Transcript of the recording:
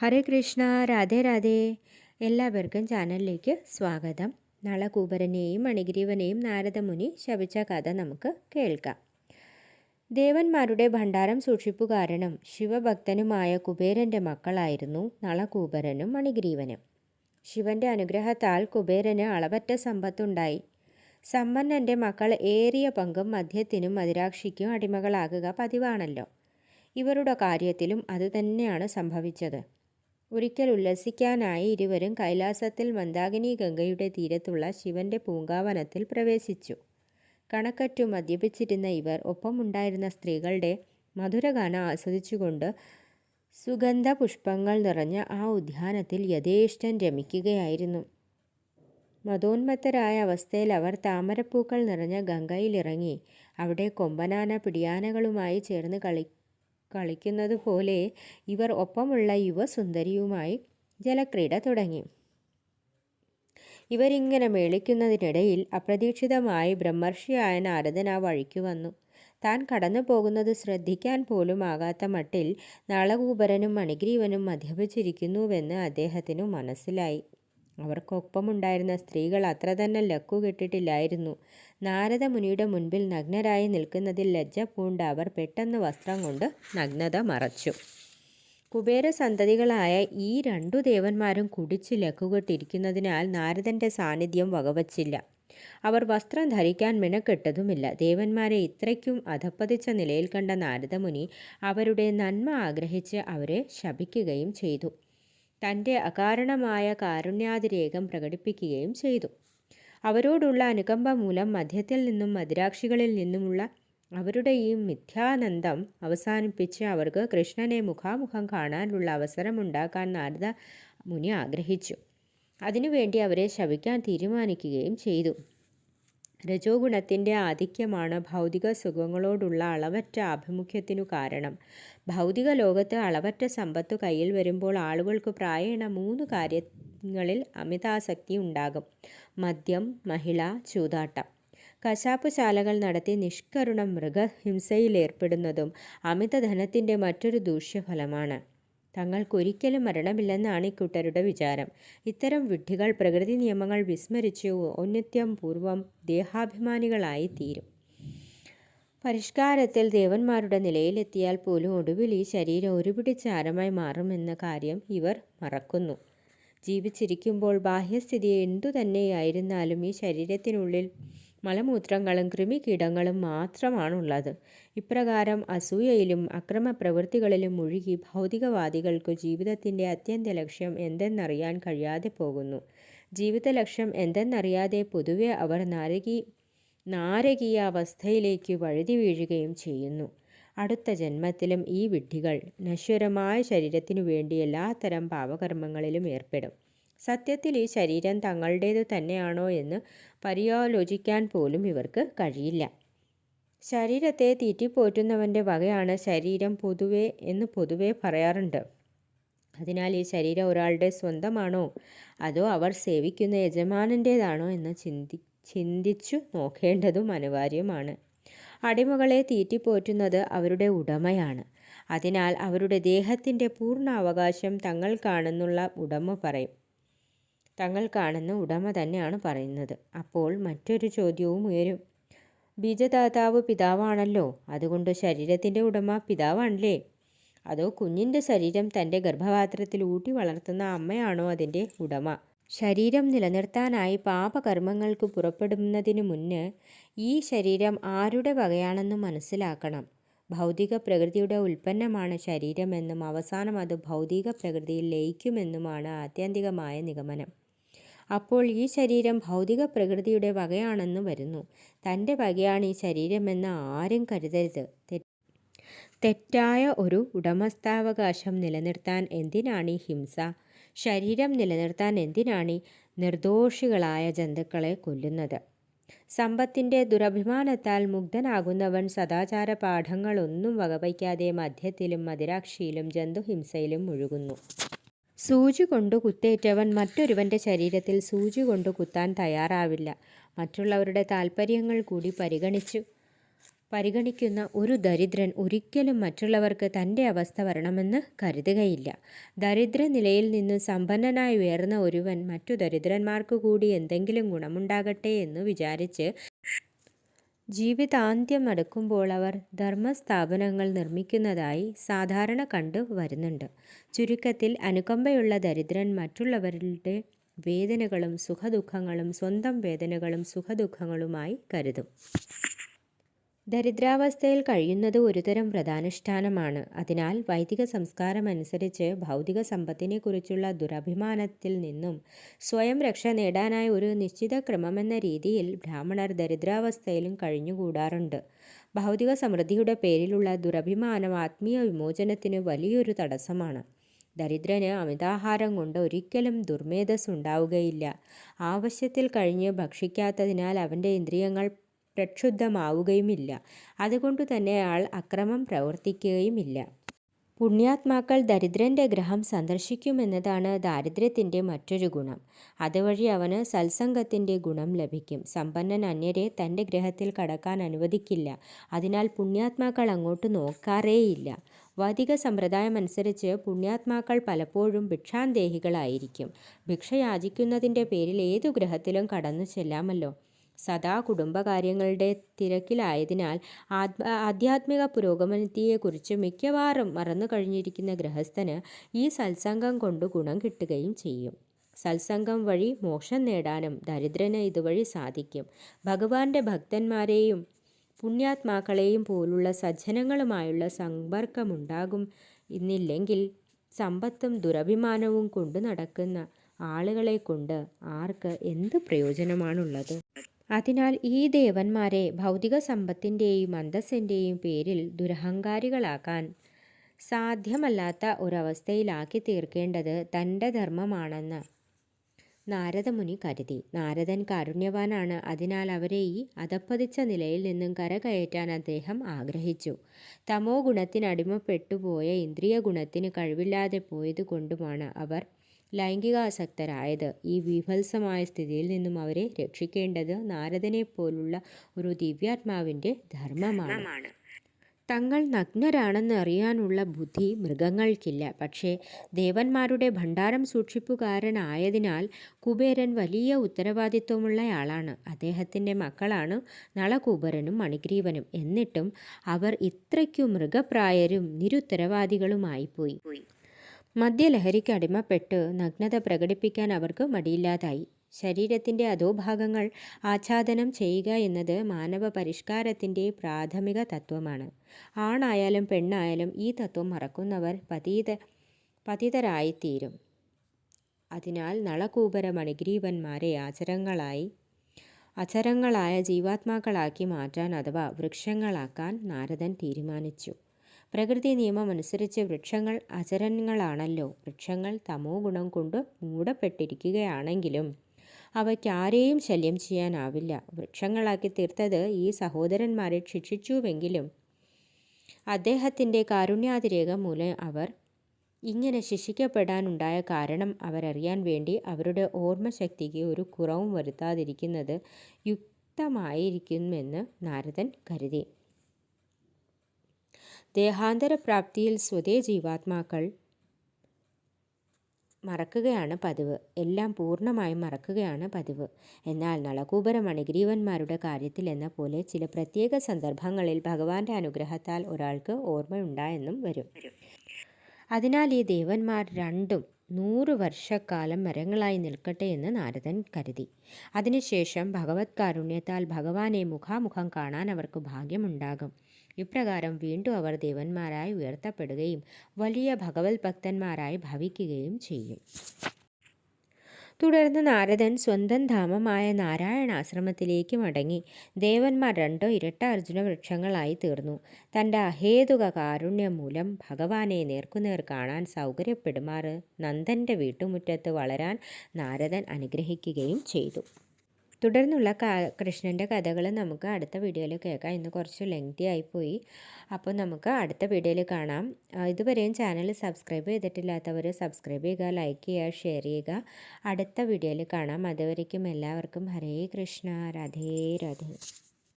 ഹരേ കൃഷ്ണ രാധേ രാധേ. എല്ലാവർക്കും ചാനലിലേക്ക് സ്വാഗതം. നളകൂപരനെയും മണിഗ്രീവനെയും നാരദമുനി ശപിച്ച കഥ നമുക്ക് കേൾക്കാം. ദേവന്മാരുടെ ഭണ്ഡാരം സൂക്ഷിപ്പുകാരനും ശിവഭക്തനുമായ കുബേരന്റെ മക്കളായിരുന്നു നളകൂപരനും മണിഗ്രീവനും. ശിവന്റെ അനുഗ്രഹത്താൽ കുബേരന് അളവറ്റ സമ്പത്തുണ്ടായി. സമ്പന്നന്റെ മക്കൾ ഏറിയ പങ്കും മദ്യത്തിനും മദിരാക്ഷിക്കും അടിമകളാകുക പതിവാണല്ലോ. ഇവരുടെ കാര്യത്തിലും അതുതന്നെയാണ് സംഭവിച്ചത്. ഒരിക്കൽ ഉല്ലസിക്കാനായി ഇരുവരും കൈലാസത്തിൽ മന്ദാകിനി ഗംഗയുടെ തീരത്തുള്ള ശിവന്റെ പൂങ്കാവനത്തിൽ പ്രവേശിച്ചു. കണക്കറ്റു മദ്യപിച്ചിരുന്ന ഇവർ ഒപ്പമുണ്ടായിരുന്ന സ്ത്രീകളുടെ മധുരഗാനം ആസ്വദിച്ചുകൊണ്ട് സുഗന്ധ പുഷ്പങ്ങൾ നിറഞ്ഞ ആ ഉദ്യാനത്തിൽ യഥേഷ്ടം രമിക്കുകയായിരുന്നു. മതോന്മത്തരായ അവസ്ഥയിൽ അവർ താമരപ്പൂക്കൾ നിറഞ്ഞ ഗംഗയിലിറങ്ങി അവിടെ കൊമ്പനാന പിടിയാനകളുമായി ചേർന്ന് കളി കളിക്കുന്നത് പോലെ ഇവർ ഒപ്പമുള്ള യുവസുന്ദരിയുമായി ജലക്രീഡ തുടങ്ങി. ഇവരിങ്ങനെ മേളിക്കുന്നതിനിടയിൽ അപ്രതീക്ഷിതമായി ബ്രഹ്മർഷിയായ നാരദൻ ആ വഴിക്ക് വന്നു. താൻ കടന്നു പോകുന്നത് ശ്രദ്ധിക്കാൻ പോലും ആകാത്ത മട്ടിൽ നളകൂപരനും മണിഗ്രീവനും മദ്യപിച്ചിരിക്കുന്നുവെന്ന് അദ്ദേഹത്തിനു മനസ്സിലായി. അവർക്കൊപ്പമുണ്ടായിരുന്ന സ്ത്രീകൾ അത്ര തന്നെ ലക്കുകെട്ടിട്ടില്ലായിരുന്നു നാരദമുനിയുടെ മുൻപിൽ നഗ്നരായി നിൽക്കുന്നതിൽ ലജ്ജ പൂണ്ട അവർ പെട്ടെന്ന് വസ്ത്രം കൊണ്ട് നഗ്നത മറച്ചു. കുബേര സന്തതികളായ ഈ രണ്ടു ദേവന്മാരും കുടിച്ച് ലക്കുകെട്ടിരിക്കുന്നതിനാൽ നാരദന്റെ സാന്നിധ്യം വകവച്ചില്ല. അവർ വസ്ത്രം ധരിക്കാൻ മിനക്കെട്ടതുമില്ല. ദേവന്മാരെ ഇത്രയ്ക്കും അധപ്പതിച്ച നിലയിൽ കണ്ട നാരദമുനി അവരുടെ നന്മ ആഗ്രഹിച്ച് അവരെ ശപിക്കുകയും ചെയ്തു. തന്റെ അകാരണമായ കാരുണ്യാതിരേകം പ്രകടിപ്പിക്കുകയും ചെയ്തു. അവരോടുള്ള അനുകമ്പ മൂലം മധ്യത്തിൽ നിന്നും മദിരാക്ഷികളിൽ നിന്നുമുള്ള അവരുടെ ഈ മിഥ്യാനന്ദം അവസാനിപ്പിച്ച് അവർക്ക് കൃഷ്ണനെ മുഖാമുഖം കാണാനുള്ള അവസരമുണ്ടാക്കാൻ നാരദ മുനി ആഗ്രഹിച്ചു. അതിനുവേണ്ടി അവരെ ശവിക്കാൻ തീരുമാനിക്കുകയും ചെയ്തു. രജോ ഗുണത്തിന്റെ ആധിക്യമാണ് ഭൗതിക സുഖങ്ങളോടുള്ള അളവറ്റ ആഭിമുഖ്യത്തിനു കാരണം. ഭൗതിക ലോകത്ത് അളവറ്റ സമ്പത്ത് കയ്യിൽ വരുമ്പോൾ ആളുകൾക്ക് പ്രായേണ മൂന്ന് കാര്യങ്ങളിൽ അമിതാസക്തി ഉണ്ടാകും. മദ്യം മഹിള ചൂതാട്ടം. കശാപ്പുശാലകൾ നടത്തി നിഷ്കരുണം മൃഗഹിംസയിലേർപ്പെടുന്നതും അമിതധനത്തിന്റെ മറ്റൊരു ദൂഷ്യഫലമാണ്. തങ്ങൾക്കൊരിക്കലും മരണമില്ലെന്നാണ് ഇക്കൂട്ടരുടെ വിചാരം. ഇത്തരം വിഡ്ഢികൾ പ്രകൃതി നിയമങ്ങൾ വിസ്മരിച്ച് ഔന്നത്യം പൂർവം ദേഹാഭിമാനികളായി തീരും പരിഷ്കാരത്തിൽ ദേവന്മാരുടെ നിലയിലെത്തിയാൽ പോലും ഒടുവിൽ ഈ ശരീരം ഒരുപിടി ചാരമായി മാറുമെന്ന കാര്യം ഇവർ മറക്കുന്നു. ജീവിച്ചിരിക്കുമ്പോൾ ബാഹ്യസ്ഥിതി എന്തു തന്നെയായിരുന്നാലും ഈ ശരീരത്തിനുള്ളിൽ മലമൂത്രങ്ങളും കൃമികീടങ്ങളും മാത്രമാണുള്ളത്. ഇപ്രകാരം അസൂയയിലും അക്രമപ്രവൃത്തികളിലും മുഴുകി ഭൗതികവാദികൾക്ക് ജീവിതത്തിന്റെ അത്യന്ത ലക്ഷ്യം എന്തെന്നറിയാൻ കഴിയാതെ പോകുന്നു. ജീവിത ലക്ഷ്യം എന്തെന്നറിയാതെ പൊതുവെ അവർ നാരകീ നാരകീയ അവസ്ഥയിലേക്ക് വഴുതി വീഴുകയും ചെയ്യുന്നു. അടുത്ത ജന്മത്തിലും ഈ വിഡ്ഢികൾ നശ്വരമായ ശരീരത്തിനു വേണ്ടി എല്ലാത്തരം പാപകർമ്മങ്ങളിലും ഏർപ്പെടും. സത്യത്തിൽ ഈ ശരീരം തങ്ങളുടേത് തന്നെയാണോ എന്ന് പര്യാലോചിക്കാൻ പോലും ഇവർക്ക് കഴിയില്ല. ശരീരത്തെ തീറ്റിപ്പോറ്റുന്നവന്റെ വകയാണ് ശരീരം പൊതുവേ എന്ന് പൊതുവേ പറയാറുണ്ട്. അതിനാൽ ഈ ശരീരം ഒരാളുടെ സ്വന്തമാണോ? അതോ അവർ സേവിക്കുന്ന യജമാനന്റേതാണോ എന്ന് ചിന്തി ചിന്തിച്ചു നോക്കേണ്ടതും അനിവാര്യമാണ് അടിമകളെ തീറ്റിപ്പോറ്റുന്നത് അവരുടെ ഉടമയാണ്. അതിനാൽ അവരുടെ ദേഹത്തിന്റെ പൂർണ അവകാശം തങ്ങൾക്കാണെന്നുള്ള ഉടമ പറയും. തങ്ങൾക്കാണെന്ന് ഉടമ തന്നെയാണ് പറയുന്നത്. അപ്പോൾ മറ്റൊരു ചോദ്യവും ഉയരും. ബീജദാതാവ് പിതാവാണല്ലോ. അതുകൊണ്ട് ശരീരത്തിന്റെ ഉടമ പിതാവാണല്ലേ? അതോ കുഞ്ഞിന്റെ ശരീരം തന്റെ ഗർഭപാത്രത്തിൽ ഊട്ടി വളർത്തുന്ന അമ്മയാണോ അതിന്റെ ഉടമ? ശരീരം നിലനിർത്താനായി പാപകർമ്മങ്ങൾക്ക് പുറപ്പെടുന്നതിന് മുന്ന് ഈ ശരീരം ആരുടെ വകയാണെന്ന് മനസ്സിലാക്കണം. ഭൗതിക പ്രകൃതിയുടെ ഉൽപ്പന്നമാണ് ശരീരമെന്നും അവസാനം അത് ഭൗതിക പ്രകൃതിയിൽ ലയിക്കുമെന്നുമാണ് ആത്യന്തികമായ നിഗമനം. അപ്പോൾ ഈ ശരീരം ഭൗതിക പ്രകൃതിയുടെ വകയാണെന്ന് വരുന്നു. തന്റെ വകയാണ് ഈ ശരീരമെന്ന് ആരും കരുതരുത്. തെറ്റായ ഒരു ഉടമസ്ഥാവകാശം നിലനിർത്താൻ എന്തിനാണ് ഈ ഹിംസ? ശരീരം നിലനിർത്താൻ എന്തിനാണ് നിർദോഷികളായ ജന്തുക്കളെ കൊല്ലുന്നത്? സമ്പത്തിന്റെ ദുരഭിമാനത്താൽ മുഗ്ധനാകുന്നവൻ സദാചാര പാഠങ്ങളൊന്നും വകവയ്ക്കാതെ മദ്യത്തിലും മദിരാക്ഷിയിലും ജന്തുഹിംസയിലും മുഴുകുന്നു. സൂചി കൊണ്ട് കുത്തേറ്റവൻ മറ്റൊരുവന്റെ ശരീരത്തിൽ സൂചി കൊണ്ട് കുത്താൻ തയ്യാറാവില്ല. മറ്റുള്ളവരുടെ താൽപ്പര്യങ്ങൾ കൂടി പരിഗണിച്ചു. പരിഗണിക്കുന്ന ഒരു ദരിദ്രൻ ഒരിക്കലും മറ്റുള്ളവർക്ക് തന്റെ അവസ്ഥ വരണമെന്ന് കരുതുകയില്ല. ദരിദ്ര നിലയിൽ നിന്ന് സമ്പന്നനായി ഉയർന്ന ഒരുവൻ മറ്റു ദരിദ്രന്മാർക്ക് കൂടി എന്തെങ്കിലും ഗുണമുണ്ടാകട്ടെ എന്ന് വിചാരിച്ച് ജീവിതാന്ത്യം അടുക്കുമ്പോൾ അവർ ധർമ്മസ്ഥാപനങ്ങൾ നിർമ്മിക്കുന്നതായി സാധാരണ കണ്ടു വരുന്നുണ്ട്. ചുരുക്കത്തിൽ അനുകമ്പയുള്ള ദരിദ്രൻ മറ്റുള്ളവരുടെ വേദനകളും സുഖദുഃഖങ്ങളും സ്വന്തം വേദനകളും സുഖദുഃഖങ്ങളുമായി കരുതും. ദരിദ്രാവസ്ഥയിൽ കഴിയുന്നത് ഒരുതരം വ്രതാനുഷ്ഠാനമാണ്. അതിനാൽ വൈദിക സംസ്കാരമനുസരിച്ച് ഭൗതിക സമ്പത്തിനെക്കുറിച്ചുള്ള ദുരഭിമാനത്തിൽ നിന്നും സ്വയം രക്ഷ നേടാനായി ഒരു നിശ്ചിത ക്രമമെന്ന രീതിയിൽ ബ്രാഹ്മണർ ദരിദ്രാവസ്ഥയിലും കഴിഞ്ഞുകൂടാറുണ്ട്. ഭൗതിക സമൃദ്ധിയുടെ പേരിലുള്ള ദുരഭിമാനം ആത്മീയ വിമോചനത്തിന് വലിയൊരു തടസ്സമാണ്. ദരിദ്രന് അമിതാഹാരം കൊണ്ട് ഒരിക്കലും ദുർമേധസ് ഉണ്ടാവുകയില്ല ആവശ്യത്തിൽ കഴിഞ്ഞ് ഭക്ഷിക്കാത്തതിനാൽ അവന്റെ ഇന്ദ്രിയങ്ങൾ പ്രക്ഷുബ്ധമാവുകയുമില്ല. അതുകൊണ്ടു തന്നെ അയാൾ അക്രമം പ്രവർത്തിക്കുകയുമില്ല. പുണ്യാത്മാക്കൾ ദരിദ്രന്റെ ഗ്രഹം സന്ദർശിക്കുമെന്നതാണ് ദാരിദ്ര്യത്തിന്റെ മറ്റൊരു ഗുണം. അതുവഴി അവന് സത്സംഗത്തിന്റെ ഗുണം ലഭിക്കും. സമ്പന്നൻ അന്യരെ തന്റെ ഗ്രഹത്തിൽ കടക്കാൻ അനുവദിക്കില്ല. അതിനാൽ പുണ്യാത്മാക്കൾ അങ്ങോട്ട് നോക്കാറേയില്ല. വൈദിക സമ്പ്രദായമനുസരിച്ച് പുണ്യാത്മാക്കൾ പലപ്പോഴും ഭിക്ഷാന്തേഹികളായിരിക്കും. ഭിക്ഷ യാചിക്കുന്നതിന്റെ പേരിൽ ഏതു ഗ്രഹത്തിലും കടന്നു ചെല്ലാമല്ലോ സദാ കുടുംബകാര്യങ്ങളുടെ തിരക്കിലായതിനാൽ ആത്മ ആധ്യാത്മിക പുരോഗമനത്തെക്കുറിച്ച് മിക്കവാറും മറന്നു കഴിഞ്ഞിരിക്കുന്ന ഗൃഹസ്ഥന് ഈ സത്സംഗം കൊണ്ട് ഗുണം കിട്ടുകയും ചെയ്യും. സത്സംഗം വഴി മോക്ഷം നേടാനും ദരിദ്രന് ഇതുവഴി സാധിക്കും. ഭഗവാന്റെ ഭക്തന്മാരെയും പുണ്യാത്മാക്കളെയും പോലുള്ള സജ്ജനങ്ങളുമായുള്ള സമ്പർക്കമുണ്ടാകും ഇന്നില്ലെങ്കിൽ സമ്പത്തും ദുരഭിമാനവും കൊണ്ടു നടക്കുന്ന ആളുകളെ കൊണ്ട് ആർക്ക് എന്ത് പ്രയോജനമാണുള്ളത്? അതിനാൽ ഈ ദേവന്മാരെ ഭൗതിക സമ്പത്തിന്റെയും അന്തസ്സിന്റെയും പേരിൽ ദുരഹങ്കാരികളാക്കാൻ സാധ്യമല്ലാത്ത ഒരവസ്ഥയിലാക്കി തീർക്കേണ്ടത് തന്റെ ധർമ്മമാണെന്ന് നാരദമുനി കരുതി. നാരദൻ കാരുണ്യവാനാണ്. അതിനാൽ അവരെ ഈ അധപ്പതിച്ച നിലയിൽ നിന്നും കരകയറ്റാൻ അദ്ദേഹം ആഗ്രഹിച്ചു. തമോ ഗുണത്തിനടിമപ്പെട്ടുപോയ ഇന്ദ്രിയ ഗുണത്തിന് കഴിവില്ലാതെ പോയതുകൊണ്ടുമാണ് അവർ ലൈംഗികാസക്തരായത്. ഈ വിഭത്സമായ സ്ഥിതിയിൽ നിന്നും അവരെ രക്ഷിക്കേണ്ടത് നാരദനെ പോലുള്ള ഒരു ദിവ്യാത്മാവിന്റെ ധർമ്മമാണ്. തങ്ങൾ നഗ്നരാണെന്ന് അറിയാനുള്ള ബുദ്ധി മൃഗങ്ങൾക്കില്ല. പക്ഷേ ദേവന്മാരുടെ ഭണ്ഡാരം സൂക്ഷിപ്പുകാരനായതിനാൽ കുബേരൻ വലിയ ഉത്തരവാദിത്വമുള്ളയാളാണ്. അദ്ദേഹത്തിന്റെ മക്കളാണ് നളകൂബരനും മണിഗ്രീവനും. എന്നിട്ടും അവർ ഇത്രയ്ക്കു മൃഗപ്രായരും നിരുത്തരവാദികളുമായിപ്പോയി. മദ്യലഹരിക്ക് അടിമപ്പെട്ട് നഗ്നത പ്രകടിപ്പിക്കാൻ അവർക്ക് മടിയില്ലാതായി. ശരീരത്തിന്റെ അധോഭാഗങ്ങൾ ആച്ഛാദനം ചെയ്യുക എന്നത് മാനവ പരിഷ്കാരത്തിന്റെ പ്രാഥമിക തത്വമാണ്. ആണായാലും പെണ്ണായാലും ഈ തത്വം മറക്കുന്നവർ പതീത പതിതരായിത്തീരും. അതിനാൽ നളകൂപര മണിഗ്രീവന്മാരെ ആചരങ്ങളായി അചരങ്ങളായ ജീവാത്മാക്കളാക്കി മാറ്റാൻ അഥവാ വൃക്ഷങ്ങളാക്കാൻ നാരദൻ തീരുമാനിച്ചു. പ്രകൃതി നിയമമനുസരിച്ച് വൃക്ഷങ്ങൾ അചരങ്ങളാണല്ലോ വൃക്ഷങ്ങൾ തമോ ഗുണം കൊണ്ട് മൂടപ്പെട്ടിരിക്കുകയാണെങ്കിലും അവയ്ക്ക് ആരെയും ശല്യം ചെയ്യാനാവില്ല. വൃക്ഷങ്ങളാക്കി തീർത്തത് ഈ സഹോദരന്മാരെ ശിക്ഷിച്ചുവെങ്കിലും അദ്ദേഹത്തിന്റെ കാരുണ്യാതിരേഖ മൂലം അവർ ഇങ്ങനെ ശിക്ഷിക്കപ്പെടാനുണ്ടായ കാരണം അവരറിയാൻ വേണ്ടി അവരുടെ ഓർമ്മശക്തിക്ക് ഒരു കുറവും വരുത്താതിരിക്കുന്നത് യുക്തമായിരിക്കുമെന്ന് നാരദൻ കരുതി. ദേഹാന്തരപ്രാപ്തിയിൽ സ്വതേ ജീവാത്മാക്കൾ മറക്കുകയാണ് പതിവ്. എല്ലാം പൂർണമായും മറക്കുകയാണ് പതിവ്. എന്നാൽ നളകൂപര മണിഗ്രീവന്മാരുടെ കാര്യത്തിൽ എന്ന പോലെ ചില പ്രത്യേക സന്ദർഭങ്ങളിൽ ഭഗവാന്റെ അനുഗ്രഹത്താൽ ഒരാൾക്ക് ഓർമ്മയുണ്ടായെന്നും വരും. അതിനാൽ ഈ ദേവന്മാർ രണ്ടും നൂറ് വർഷക്കാലം മരങ്ങളായി നിൽക്കട്ടെ എന്ന് നാരദൻ കരുതി. അതിനുശേഷം ഭഗവത് കാരുണ്യത്താൽ ഭഗവാനെ മുഖാമുഖം കാണാൻ അവർക്ക് ഭാഗ്യമുണ്ടാകും. ഇപ്രകാരം വീണ്ടും അവർ ദേവന്മാരായി ഉയർത്തപ്പെടുകയും വലിയ ഭഗവത് ഭക്തന്മാരായി ഭവിക്കുകയും ചെയ്യും. തുടർന്ന് നാരദൻ സ്വന്തം ധാമമായ നാരായണാശ്രമത്തിലേക്ക് മടങ്ങി ദേവന്മാർ രണ്ടോ ഇരട്ട അർജുന വൃക്ഷങ്ങളായി തീർന്നു. തന്റെ അഹേതുക കാരുണ്യം മൂലം ഭഗവാനെ നേർക്കുനേർ കാണാൻ സൗകര്യപ്പെടുമാറ് നന്ദന്റെ വീട്ടുമുറ്റത്ത് വളരാൻ നാരദൻ അനുഗ്രഹിക്കുകയും ചെയ്തു. തുടർന്നുള്ള കൃഷ്ണന്റെ കഥകൾ നമുക്ക് അടുത്ത വീഡിയോയിൽ കേൾക്കാം. ഇന്ന് കുറച്ച് ലെങ്തി ആയിപ്പോയി. അപ്പോൾ നമുക്ക് അടുത്ത വീഡിയോയിൽ കാണാം. ഇതുവരെയും ചാനൽ സബ്സ്ക്രൈബ് ചെയ്തിട്ടില്ലാത്തവർ സബ്സ്ക്രൈബ് ചെയ്യുക ലൈക്ക് ചെയ്യുക ഷെയർ ചെയ്യുക. അടുത്ത വീഡിയോയിൽ കാണാം. അതുവരേക്കും എല്ലാവർക്കും ഹരേ കൃഷ്ണ രാധേ രാധേ.